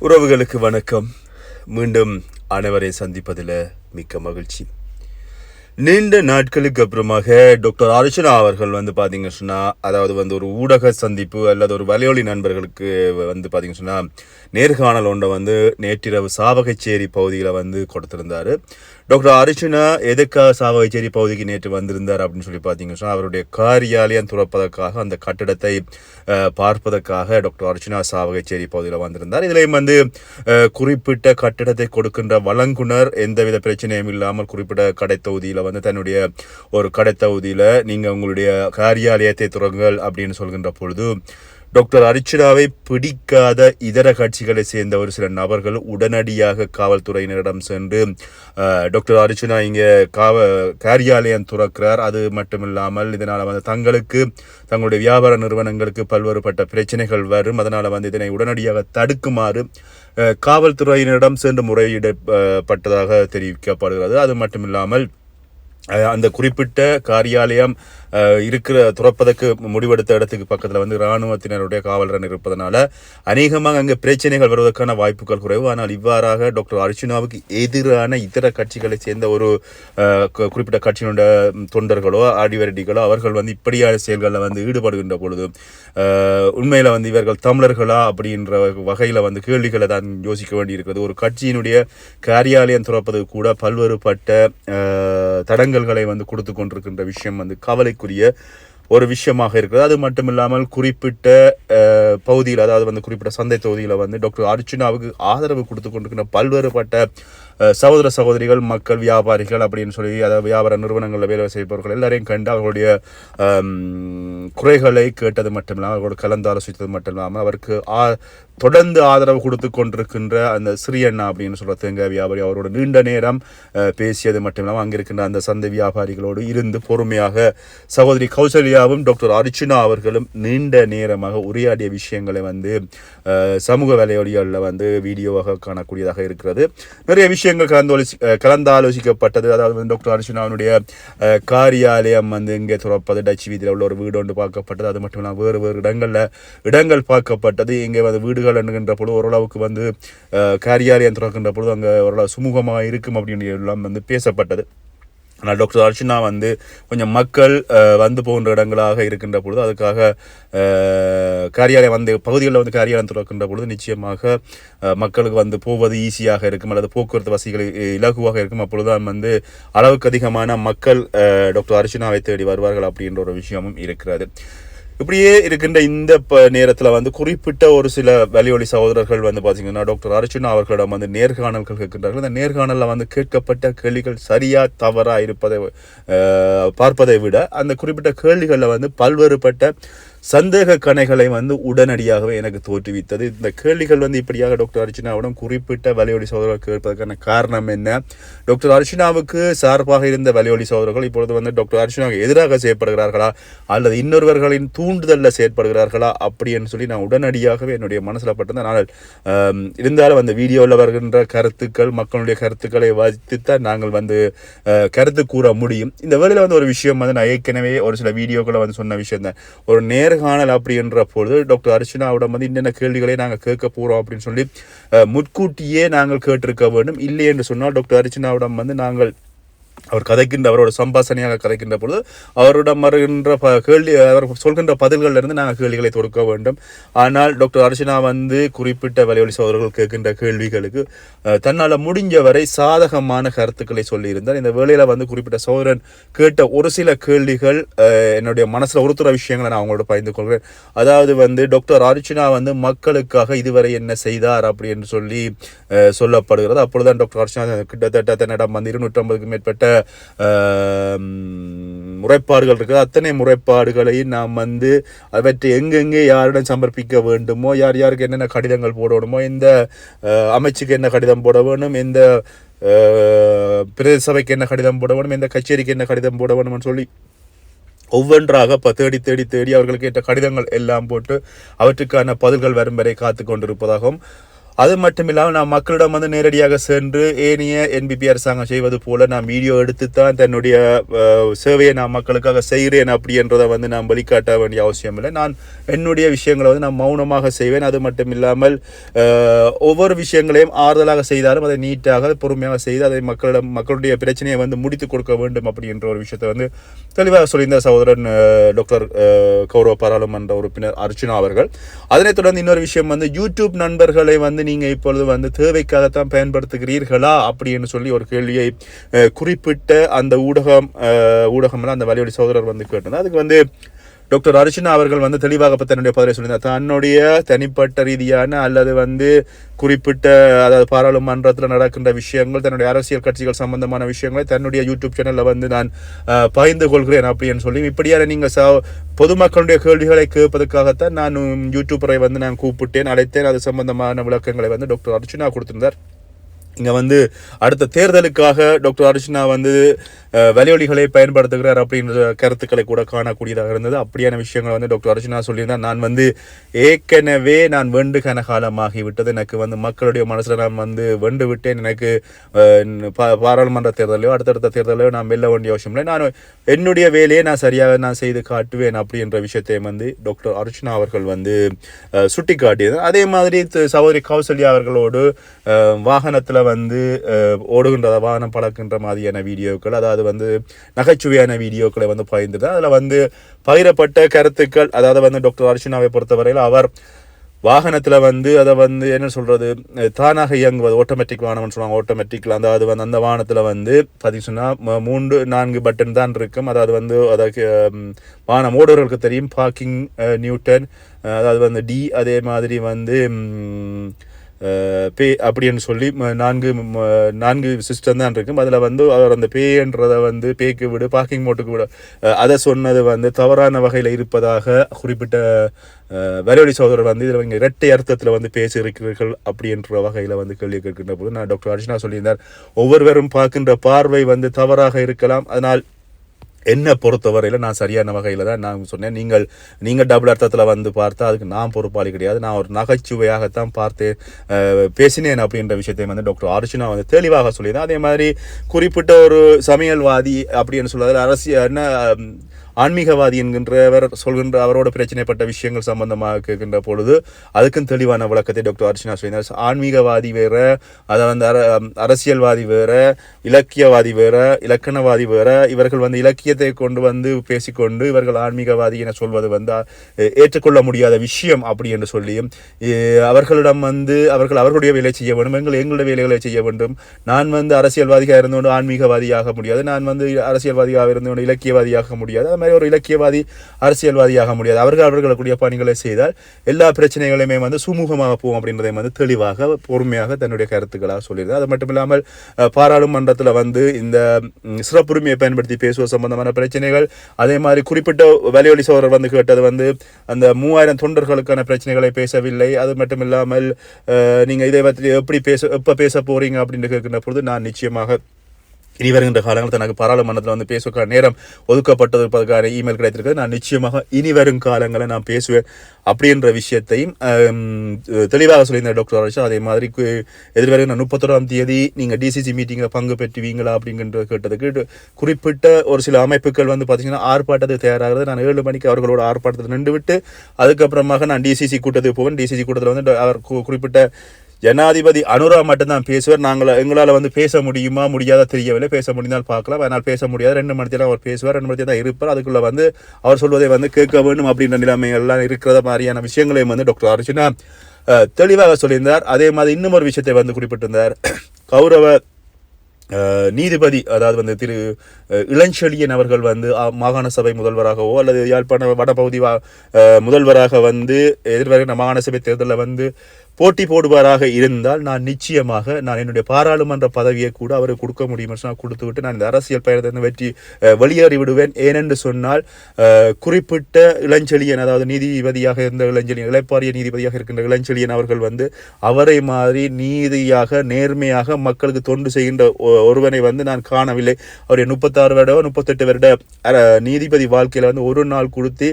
உறவுகளுக்கு வணக்கம். மீண்டும் அனைவரை சந்திப்பதில் மிக்க மகிழ்ச்சி. நீண்ட நாட்களுக்கு அப்புறமாக டாக்டர் அர்ச்சனா அவர்கள் வந்து பார்த்தீங்க சொன்னால் அதாவது வந்து ஒரு ஊடக சந்திப்பு அல்லது ஒரு வலையொலி நண்பர்களுக்கு வந்து பார்த்தீங்க சொன்னா நேர்காணல் ஒன்றை வந்து நேற்றிரவு சாவகச்சேரி பகுதியில் வந்து கொடுத்திருந்தார். டாக்டர் அர்ச்சனா எதுக்காக சாவகச்சேரி பகுதிக்கு நேற்று வந்திருந்தார் அப்படின்னு சொல்லி பார்த்தீங்க சொன்னா அவருடைய காரியாலயம் துறப்பதற்காக அந்த கட்டிடத்தை பார்ப்பதற்காக டாக்டர் அர்ச்சனா சாவகச்சேரி பகுதியில் வந்திருந்தார். இதிலையும் வந்து குறிப்பிட்ட கட்டிடத்தை கொடுக்கின்ற வழங்குனர் எந்தவித பிரச்சனையும் இல்லாமல் குறிப்பிட்ட கடை தொகுதியில் வந்து தன்னுடைய ஒரு கடை நீங்கள் உங்களுடைய காரியாலயத்தை தொடங்குங்கள் அப்படின்னு சொல்கின்ற பொழுது டாக்டர் அர்ச்சனாவை பிடிக்காத இதர கட்சிகளை சேர்ந்த ஒரு சில நபர்கள் உடனடியாக காவல்துறையினரிடம் சென்று டாக்டர் அர்ச்சனா இங்கே காவ காரியாலயம் துறக்கிறார். அது மட்டும் இல்லாமல் இதனால் வந்து தங்களுக்கு தங்களுடைய வியாபார நிறுவனங்களுக்கு பல்வேறுபட்ட பிரச்சனைகள் வரும். அதனால் வந்து இதனை உடனடியாக தடுக்குமாறு காவல்துறையினரிடம் சென்று முறையிடப்பட்டதாக தெரிவிக்கப்படுகிறது. அது மட்டும் இல்லாமல் அந்த குறிப்பிட்ட காரியாலயம் இருக்கிற துறப்பதற்கு முடிவெடுத்த இடத்துக்கு பக்கத்தில் வந்து இராணுவத்தினருடைய காவலரன் இருப்பதனால அநேகமாக அங்கே பிரச்சனைகள் வருவதற்கான வாய்ப்புகள் குறைவு. ஆனால் இவ்வாறாக டாக்டர் அர்ச்சுனாவுக்கு எதிரான இதர கட்சிகளை சேர்ந்த ஒரு குறிப்பிட்ட கட்சியினுடைய தொண்டர்களோ ஆடிவரடிகளோ அவர்கள் வந்து இப்படியான செயல்களில் வந்து ஈடுபடுகின்ற பொழுது உண்மையில் வந்து இவர்கள் தமிழர்களா அப்படின்ற வகையில் வந்து கேள்விகளை தான் யோசிக்க வேண்டியிருக்கிறது. ஒரு கட்சியினுடைய காரியாலயம் துறப்பது கூட பல்வேறுபட்ட தடங்கள் தடங்கல்களை வந்து கொடுத்து கொண்டிருக்கின்ற விஷயம் வந்து கவலைக்குரிய ஒரு விஷயமாக இருக்கிறது. அது மட்டும் இல்லாமல் குறிப்பிட்ட பகுதியில் அதாவது வந்து குறிப்பிட்ட சந்தை தொகுதியில் வந்து டாக்டர் அர்ச்சனாவுக்கு ஆதரவு கொடுத்து கொண்டிருக்கின்ற பல்வேறுபட்ட சகோதர சகோதரிகள் மக்கள் வியாபாரிகள் அப்படின்னு சொல்லி அதாவது வியாபார நிறுவனங்களில் வேலை செய்பவர்கள் எல்லாரையும் கண்டு அவர்களுடைய குறைகளை கேட்டது மட்டும் இல்லாமல் அவர்களோடு கலந்து ஆலோசித்தது மட்டும் இல்லாமல் அவருக்கு ஆ தொடர்ந்து ஆதரவு கொடுத்து கொண்டிருக்கின்ற அந்த சிறியண்ணா அப்படின்னு சொல்கிற தேங்காய் வியாபாரி அவரோட நீண்ட நேரம் பேசியது மட்டும் இல்லாமல் அங்கே இருக்கின்ற அந்த சந்தை வியாபாரிகளோடு இருந்து பொறுமையாக சகோதரி கௌசல்யாவும் டாக்டர் அர்ச்சுனா அவர்களும் நீண்ட நேரமாக உரையாடிய விஷயங்களை வந்து சமூக வலையொலிகளில் வந்து வீடியோவாக காணக்கூடியதாக இருக்கிறது. நிறைய விஷயம் விஷயங்கள் கலந்து கலந்தாலோசிக்கப்பட்டது. கலந்து ஆலோசிக்கப்பட்டது அதாவது வந்து டாக்டர் அர்ச்சுனாவினுடைய காரியாலயம் வந்து இங்கே துறப்பது டச் வீதியில் உள்ள ஒரு வீடு ஒன்று பார்க்கப்பட்டது. அது மட்டும் இல்லாமல் வேறு வேறு இடங்களில் இடங்கள் பார்க்கப்பட்டது. இங்கே வந்து வீடுகள் என்கின்ற பொழுது ஓரளவுக்கு வந்து காரியாலயம் திறக்கின்ற பொழுது அங்கே ஓரளவு சுமூகமாக இருக்கும் அப்படின்னு எல்லாம் வந்து பேசப்பட்டது. ஆனால் டாக்டர் அர்ச்சனா வந்து கொஞ்சம் மக்கள் வந்து போகின்ற இடங்களாக இருக்கின்ற பொழுது அதுக்காக காரியாலயம் வந்து பகுதிகளில் வந்து காரியாலயம் திறக்கின்ற பொழுது நிச்சயமாக மக்களுக்கு வந்து போவது ஈஸியாக இருக்கும் அல்லது போக்குவரத்து வசதிகள் இலகுவாக இருக்கும். அப்பொழுதுதான் வந்து அளவுக்கு அதிகமான மக்கள் டாக்டர் அர்ச்சனாவை தேடி வருவார்கள் அப்படின்ற ஒரு விஷயமும் இருக்கிறது. இப்படியே இருக்கின்ற இந்த ப நேரத்தில் வந்து குறிப்பிட்ட ஒரு சில வலியொலி சகோதரர்கள் வந்து பார்த்தீங்கன்னா டாக்டர் அர்ச்சுனா அவர்களிடம் வந்து நேர்காணல்கள் கேட்கின்றார்கள். அந்த நேர்காணலில் வந்து கேட்கப்பட்ட கேள்விகள் சரியா தவறா இருப்பதை பார்ப்பதை விட அந்த குறிப்பிட்ட கேள்விகளில் வந்து பல்வேறுபட்ட சந்தேக கணைகளை வந்து உடனடியாகவே எனக்கு தோற்றுவித்தது. இந்த கேள்விகள் வந்து இப்படியாக டாக்டர் அர்ச்சனாவிடம் குறிப்பிட்ட வலியொலி சோதரர்கள் கேட்பதற்கான காரணம் என்ன? டாக்டர் அர்ச்சனாவுக்கு சார்பாக இருந்த வலியொலி சோதரர்கள் இப்பொழுது வந்து டாக்டர் அர்ச்சனாவுக்கு எதிராக செயற்படுகிறார்களா? அல்லது இன்னொருவர்களின் தூண்டுதலில் செயற்படுகிறார்களா? அப்படின்னு சொல்லி நான் உடனடியாகவே என்னுடைய மனசில் பட்டிருந்தேன். ஆனால் இருந்தாலும் அந்த வீடியோவில் வருகின்ற கருத்துக்கள் மக்களுடைய கருத்துக்களை வைத்துத்தான் நாங்கள் வந்து கருத்து கூற முடியும். இந்த வேலையில் வந்து ஒரு விஷயம் வந்து நான் ஏற்கனவே ஒரு சில வீடியோக்களை வந்து சொன்ன விஷயம் தான். ஒரு நேர்காணல் அப்படின்ற பொழுது டாக்டர் அர்ச்சனாவிடம் வந்து என்னென்ன கேள்விகளை நாங்கள் கேட்க போகிறோம் அப்படின்னு சொல்லி முன்கூட்டியே நாங்கள் கேட்டிருக்க வேண்டும். இல்லை என்று சொன்னால் டாக்டர் அர்ச்சனாவிடம் வந்து நாங்கள் அவர் கதைக்கின்ற அவரோட சம்பாசனையாக கதைக்கின்ற பொழுது அவரிடம் வருகின்ற ப கேள்வி அவர் சொல்கின்ற பதில்களிலிருந்து நாங்கள் கேள்விகளை தொடுக்க வேண்டும். ஆனால் டாக்டர் அர்ச்சனா வந்து குறிப்பிட்ட வலைவழி சோதரர்கள் கேட்கின்ற கேள்விகளுக்கு தன்னால் முடிஞ்ச வரை சாதகமான கருத்துக்களை சொல்லியிருந்தார். இந்த வேலையில் வந்து குறிப்பிட்ட சோதரன் கேட்ட ஒரு சில கேள்விகள் என்னுடைய மனசில் ஒருத்தர விஷயங்களை நான் அவங்களோட பகிர்ந்து கொள்கிறேன். அதாவது வந்து டாக்டர் அர்ச்சனா வந்து மக்களுக்காக இதுவரை என்ன செய்தார் அப்படின்னு சொல்லி சொல்லப்படுகிறது சொல்லப்படுகிறது. அப்பொழுதுதான் டாக்டர் அர்ச்சனா கிட்டத்தட்ட தன்னிடம் வந்து இருநூற்றம்பதுக்கு மேற்பட்ட முறைப்பாடுகள் இருக்குது. அத்தனை முறைப்பாடுகளையும் நாம் வந்து அவற்றை எங்கெங்கே யாரிடம் சமர்ப்பிக்க வேண்டுமோ யார் யாருக்கு என்னென்ன கடிதங்கள் போடணுமோ எந்த அமைச்சுக்கு என்ன கடிதம் போட வேணும் எந்த பிரதேச சபைக்கு என்ன கடிதம் போட வேணும் எந்த கச்சேரிக்கு என்ன கடிதம் போட வேணும்னு சொல்லி ஒவ்வொன்றாக இப்போ தேடி தேடி தேடி அவர்களுக்கு ஏற்ற கடிதங்கள் எல்லாம் போட்டு அவற்றுக்கான பதில்கள் வரும் வரை காத்து கொண்டிருப்பதாகவும் அது மட்டும் இல்லாமல் நான் மக்களிடம் வந்து நேரடியாக சென்று ஏனைய என்பிபி அரசாங்கம் செய்வது போல நான் வீடியோ எடுத்து தான் தன்னுடைய சேவையை நான் மக்களுக்காக செய்கிறேன் அப்படின்றத வந்து நான் வெளிக்காட்ட வேண்டிய அவசியம் இல்லை. நான் என்னுடைய விஷயங்களை வந்து நான் மௌனமாக செய்வேன். அது மட்டும் இல்லாமல் ஒவ்வொரு விஷயங்களையும் ஆறுதலாக செய்தாலும் அதை நீட்டாக பொறுமையாக செய்து அதை மக்களிடம் மக்களுடைய பிரச்சனையை வந்து முடித்து கொடுக்க வேண்டும் அப்படின்ற ஒரு விஷயத்தை வந்து தெளிவாக சொல்லியிருந்த சகோதரன் டாக்டர் கௌரவ பாராளுமன்ற உறுப்பினர் அர்ச்சனா அவர்கள். அதனைத் தொடர்ந்து இன்னொரு விஷயம் வந்து யூடியூப் நண்பர்களை வந்து நீங்கள் இப்பொழுது வந்து தேவைக்காகத்தான் பயன்படுத்துகிறீர்களா அப்படின்னு சொல்லி ஒரு கேள்வியை குறிப்பிட்ட அந்த ஊடகம் ஊடகம்னா அந்த வலியுடைய சகோதரர் வந்து கேட்டிருந்தார். அதுக்கு வந்து டாக்டர் அர்ச்சனா அவர்கள் வந்து தெளிவாக தன்னுடைய பதிலை சொல்லியிருந்தார். தன்னுடைய தனிப்பட்ட ரீதியான அல்லது வந்து குறிப்பிட்ட அதாவது பாராளுமன்றத்தில் நடக்கின்ற விஷயங்கள் தன்னுடைய அரசியல் கட்சிகள் சம்பந்தமான விஷயங்களை தன்னுடைய யூடியூப் சேனலில் வந்து நான் பகிர்ந்து கொள்கிறேன் அப்படின்னு சொல்லி இப்படியான நீங்கள் ச பொதுமக்களுடைய கேள்விகளை கேட்பதற்காகத்தான் நான் யூடியூபரை வந்து நான் கூப்பிட்டேன் அழைத்தேன். அது சம்பந்தமான விளக்கங்களை வந்து டாக்டர் அர்ச்சனா கொடுத்திருந்தார். இங்கே வந்து அடுத்த தேர்தலுக்காக டாக்டர் அர்ச்சனா வந்து வலியொலிகளை பயன்படுத்துகிறார் அப்படின்ற கருத்துக்களை கூட காணக்கூடியதாக இருந்தது. அப்படியான விஷயங்களை வந்து டாக்டர் அர்ச்சனா சொல்லியிருந்தார். நான் வந்து ஏற்கனவே நான் வெண்டு கனகாலமாகி விட்டது எனக்கு வந்து மக்களுடைய மனசில் நான் வந்து வெண்டு விட்டேன் எனக்கு பா- பாராளுமன்ற தேர்தலையோ அடுத்தடுத்த தேர்தலையோ நான் வெல்ல வேண்டிய அவசியம் இல்லை. நான் என்னுடைய வேலையை நான் சரியாக நான் செய்து காட்டுவேன் அப்படின்ற விஷயத்தை வந்து டாக்டர் அர்ச்சனா அவர்கள் வந்து சுட்டி காட்டியது அதே மாதிரி சகோதரி கௌசல்யா அவர்களோடு வாகனத்தில் வந்து ஓடுகின்ற வாகனம் பழக்கின்ற மாதிரியான வீடியோக்கள் அதாவது வந்து நகைச்சுவையான வீடியோக்களை வந்து பகிர்ந்தது அதில் வந்து பகிரப்பட்ட கருத்துக்கள் அதாவது வந்து டாக்டர் அர்ச்சனாவை பொறுத்தவரையில் அவர் வாகனத்தில் வந்து அதை வந்து என்ன சொல்கிறது தானாக இயங்குவது ஆட்டோமேட்டிக் வாகனம்னு சொல்லுவாங்க ஆட்டோமேட்டிக்ல அதாவது வந்து அந்த வாகனத்தில் வந்து பார்த்தீங்கன்னா சொன்னால் மூன்று நான்கு பட்டன் தான் இருக்கும். அதாவது வந்து அதற்கு வாகனம் ஓடுறவர்களுக்கு தெரியும் பார்க்கிங் நியூட்டன் அதாவது வந்து டி அதே மாதிரி வந்து பே அப்படின்னு சொல்லி நான்கு நான்கு சிஸ்டம் தான் இருக்கும் அதில் வந்து அவர் அந்த பேன்றதை வந்து பேக்கு விடு பார்க்கிங் மோட்டுக்கு விடு. அதை சொன்னது வந்து தவறான வகையில் இருப்பதாக குறிப்பிட்ட அஹ், சோதரர் சகோதரர் வந்து இதில் இங்கே இரட்டை அர்த்தத்தில் வந்து பேசியிருக்கிறீர்கள் அப்படின்ற வகையில் வந்து கேள்வி கேட்கின்ற போது நான் டாக்டர் அர்ஜுனா சொல்லியிருந்தார். ஒவ்வொருவரும் பார்க்கின்ற பார்வை வந்து தவறாக இருக்கலாம். அதனால் என்னை பொறுத்தவரையில் நான் சரியான வகையில் தான் நான் சொன்னேன். நீங்கள் நீங்கள் டபுள் அர்த்தத்தில் வந்து பார்த்தா அதுக்கு நான் பொறுப்பாளி கிடையாது. நான் ஒரு நகைச்சுவையாகத்தான் பார்த்து பேசினேன் அப்படின்ற விஷயத்தை வந்து டாக்டர் அர்ச்சனா வந்து தெளிவாக சொல்லியிருந்தேன் அதே மாதிரி குறிப்பிட்ட ஒரு சமையல்வாதி அப்படின்னு சொல்வதில் அரசியல் என்ன ஆன்மீகவாதி என்கின்றவர் சொல்கின்ற அவரோட பிரச்சனைப்பட்ட விஷயங்கள் சம்பந்தமாக கேட்கின்ற பொழுது அதுக்கும் தெளிவான விளக்கத்தை டாக்டர் அர்ச்சனா சொல்லியிருந்தார் ஆன்மீகவாதி வேற அதை வந்து அர அரசியல்வாதி வேற இலக்கியவாதி வேற இலக்கணவாதி வேற இவர்கள் வந்து இலக்கியத்தை கொண்டு வந்து பேசிக்கொண்டு இவர்கள் ஆன்மீகவாதி என சொல்வது வந்து ஏற்றுக்கொள்ள முடியாத விஷயம் அப்படி என்று சொல்லியும் அவர்களிடம் வந்து அவர்கள் அவர்களுடைய வேலை செய்ய வேண்டும் எங்கள் எங்களுடைய வேலைகளை செய்ய வேண்டும். நான் வந்து அரசியல்வாதியாக இருந்தோண்டு ஆன்மீகவாதியாக முடியாது. நான் வந்து அரசியல்வாதியாக இருந்தோண்டு இலக்கியவாதியாக முடியாது. மாதிரி ஒரு இலக்கியவாதி அரசியல்வாதியாக முடியாது. அவர்கள் அவர்களுக்குரிய பணிகளை செய்தால் எல்லா பிரச்சனைகளையுமே வந்து சுமூகமாக போகும் அப்படின்றதை வந்து தெளிவாக பொறுமையாக தன்னுடைய கருத்துக்களாக சொல்லியிருந்தார். அது மட்டும் இல்லாமல் பாராளுமன்றத்தில் வந்து இந்த சிறப்புரிமையை பயன்படுத்தி பேசுவது சம்பந்தமான பிரச்சனைகள் அதே மாதிரி குறிப்பிட்ட வலியொலி சோழர் வந்து கேட்டது வந்து அந்த மூவாயிரம் தொண்டர்களுக்கான பிரச்சனைகளை பேசவில்லை. அது மட்டும் இல்லாமல் நீங்கள் இதை பற்றி எப்படி பேச எப்போ பேச போகிறீங்க அப்படின்னு கேட்கின்ற பொழுது நான் நிச்சயமாக இனி வருகின்ற காலங்களில் தனக்கு பாராளுமன்றத்தில் வந்து பேசுவதற்கான நேரம் ஒதுக்கப்பட்டிருப்பதற்கான இமெயில் கிடைத்திருக்கு நான் நிச்சயமாக இனி வரும் காலங்களை நான் பேசுவேன் அப்படின்ற விஷயத்தையும் தெளிவாக சொல்லியிருந்த டாக்டர் ஹர்ஷா அதே மாதிரி கு- எதிர்வருகிற முப்பத்தொராம் தேதி நீங்கள் டிசிசி மீட்டிங்கில் பங்கு பெற்றுவீங்களா அப்படிங்கிற கேட்டதுக்கு குறிப்பிட்ட ஒரு சில அமைப்புகள் வந்து பார்த்தீங்கன்னா ஆர்ப்பாட்டத்துக்கு தயாராகிறது. நான் ஏழு மணிக்கு அவர்களோட ஆர்ப்பாட்டத்தை நின்றுவிட்டு அதுக்கப்புறமாக நான் டிசிசி கூட்டத்துக்கு போவேன். டிசிசி கூட்டத்தில் வந்து அவர் குறிப்பிட்ட ஜனாதிபதி அனுரா மட்டும்தான் பேசுவார். நாங்கள் எங்களால் வந்து பேச முடியுமா முடியாதா தெரியவில்லை. பேச முடிந்தால் பார்க்கலாம். ஆனால் பேச முடியாது. ரெண்டு மணி நேரம் அவர் பேசுவார். ரெண்டு மணி தான் இருப்பார். அதுக்குள்ள வந்து அவர் சொல்வதை வந்து கேட்க வேண்டும் அப்படின்ற நிலைமைகள்லாம் இருக்கிற மாதிரியான விஷயங்களையும் வந்து டாக்டர் அர்ஜுனா தெளிவாக சொல்லியிருந்தார். அதே மாதிரி இன்னும் ஒரு விஷயத்தை வந்து குறிப்பிட்டிருந்தார். கௌரவ நீதிபதி அதாவது வந்து திரு இளஞ்செழியன் அவர்கள் வந்து மாகாண சபை முதல்வராகவோ அல்லது யாழ்ப்பாண வடபகுதி வா- முதல்வராக வந்து எதிர்வருகிற மாகாண சபை தேர்தலில் வந்து போட்டி போடுவாராக இருந்தால் நான் நிச்சயமாக நான் என்னுடைய பாராளுமன்ற பதவியை கூட அவருக்கு கொடுக்க முடியும் நான் கொடுத்து விட்டு நான் இந்த அரசியல் பயணத்தை வெற்றி வெளியேறி விடுவேன். ஏனென்று சொன்னால் குறிப்பிட்ட இளஞ்செழியன் அதாவது நீதிபதியாக இருந்த இளஞ்செழியன் இளைப்பாரிய நீதிபதியாக இருக்கின்ற இளஞ்செழியன் அவர்கள் வந்து அவரை மாதிரி நீதியாக நேர்மையாக மக்களுக்கு தொண்டு செய்கின்ற ஒருவனை வந்து நான் காணவில்லை. அவருடைய முப்பத்தாறு வருட முப்பத்தெட்டு வருட நீதிபதி வாழ்க்கையில் வந்து ஒரு நாள் கொடுத்து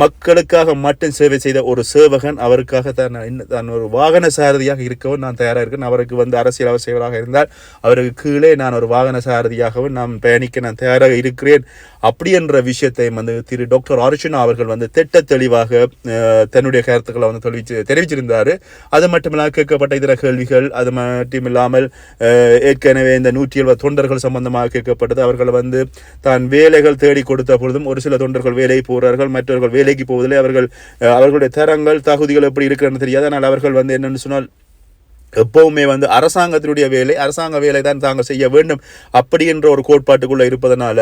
மக்களுக்காக மட்டும் சேவை செய்த ஒரு சேவகன் அவருக்காக தான் இன்னும் தான் ஒரு வாகன சாரதியாக இருக்கவும் நான் தயாராக இருக்கேன். அவருக்கு வந்து அரசியல் அவசியவராக இருந்தால் அவருக்கு கீழே நான் ஒரு வாகன சாரதியாகவும் நான் பயணிக்க நான் தயாராக இருக்கிறேன். அப்படி என்ற விஷயத்தை வந்து திரு டாக்டர் அர்ஜுனா அவர்கள் வந்து திட்ட தெளிவாக தன்னுடைய கருத்துக்களை வந்து தெரிவிச்சு தெரிவிச்சிருந்தார். அது மட்டுமில்லாமல் கேட்கப்பட்ட இதர கேள்விகள் அது மட்டும் இல்லாமல் ஏற்கனவே இந்த நூற்றி எழுபது தொண்டர்கள் சம்பந்தமாக கேட்கப்பட்டது. அவர்கள் வந்து தான் வேலைகள் தேடி கொடுத்த பொழுதும் ஒரு சில தொண்டர்கள் வேலைக்கு போகிறார்கள் மற்றவர்கள் வேலைக்கு போவதில்லை. அவர்கள் அவர்களுடைய தரங்கள் தகுதிகள் எப்படி இருக்குன்னு தெரியாது. ஆனால் அவர்கள் வந்து என்னென்னு சொன்னால் எப்பவுமே வந்து அரசாங்கத்தினுடைய வேலை அரசாங்க வேலை தான் தாங்கள் செய்ய வேண்டும். அப்படி என்ற ஒரு கோட்பாட்டுக்குள்ளே இருப்பதனால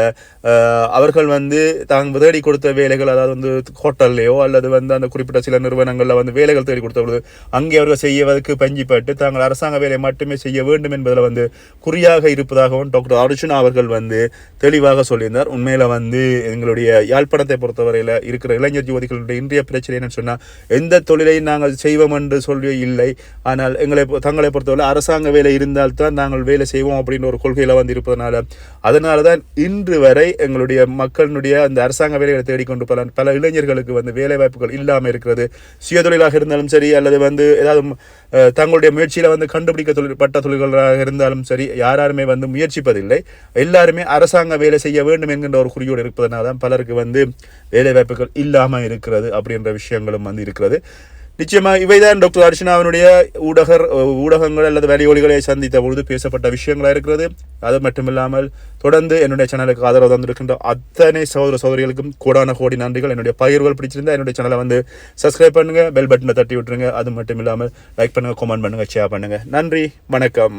அவர்கள் வந்து தாங்க தேடி கொடுத்த வேலைகள் அதாவது வந்து ஹோட்டல்லையோ அல்லது வந்து அந்த குறிப்பிட்ட சில நிறுவனங்களில் வந்து வேலைகள் தேடி கொடுத்த பொழுது அங்கே அவர்கள் செய்வதற்கு பஞ்சிப்பட்டு தாங்கள் அரசாங்க வேலை மட்டுமே செய்ய வேண்டும் என்பதில் வந்து குறியாக இருப்பதாகவும் டாக்டர் அர்ஜுனா அவர்கள் வந்து தெளிவாக சொல்லியிருந்தார். உண்மையில் வந்து எங்களுடைய யாழ்ப்பாணத்தை பொறுத்தவரையில் இருக்கிற இளைஞர் யுவதிகளுடைய இன்றைய பிரச்சனை என்னன்னு சொன்னால் எந்த தொழிலையும் நாங்கள் செய்வோம் என்று சொல்லி இல்லை. ஆனால் எங்களை தங்களை பொறுத்தவரை அரசாங்க வேலை இருந்தால்தான் நாங்கள் வேலை செய்வோம் அப்படின்ற ஒரு கொள்கையில் வந்து இருப்பதனால அதனால தான் இன்று வரை எங்களுடைய மக்களுடைய அந்த அரசாங்க வேலைகளை தேடிக்கொண்டு பல பல இளைஞர்களுக்கு வந்து வேலை வாய்ப்புகள் இல்லாமல் இருக்கிறது. சுயதொழிலாக இருந்தாலும் சரி அல்லது வந்து ஏதாவது தங்களுடைய முயற்சியில் வந்து கண்டுபிடிக்க தொழில் பட்ட தொழில்களாக இருந்தாலும் சரி யாராருமே வந்து முயற்சிப்பதில்லை. எல்லாருமே அரசாங்க வேலை செய்ய வேண்டும் என்கின்ற ஒரு குறியோடு இருப்பதனால தான் பலருக்கு வந்து வேலை வாய்ப்புகள் இல்லாமல் இருக்கிறது அப்படின்ற விஷயங்களும் வந்து இருக்கிறது. நிச்சயமாக இவைதான் டாக்டர் அர்ச்சனாவினுடைய ஊடகர் ஊடகங்கள் அல்லது வேலையொலிகளை சந்தித்த பொழுது பேசப்பட்ட விஷயங்களாக இருக்கிறது. அது மட்டுமில்லாமல் தொடர்ந்து என்னுடைய சேனலுக்கு ஆதரவு தந்திருக்கின்ற அத்தனை சகோதர சகோதரிகளுக்கும் கோடான கோடி நன்றிகள். என்னுடைய பகிர்வுகள் பிடிச்சிருந்தா என்னுடைய சேனலை வந்து சப்ஸ்கிரைப் பண்ணுங்கள் பெல் பட்டனை தட்டி விட்டுருங்க. அது மட்டும் இல்லாமல் லைக் பண்ணுங்கள் கமெண்ட் பண்ணுங்கள் ஷேர் பண்ணுங்கள் நன்றி வணக்கம்.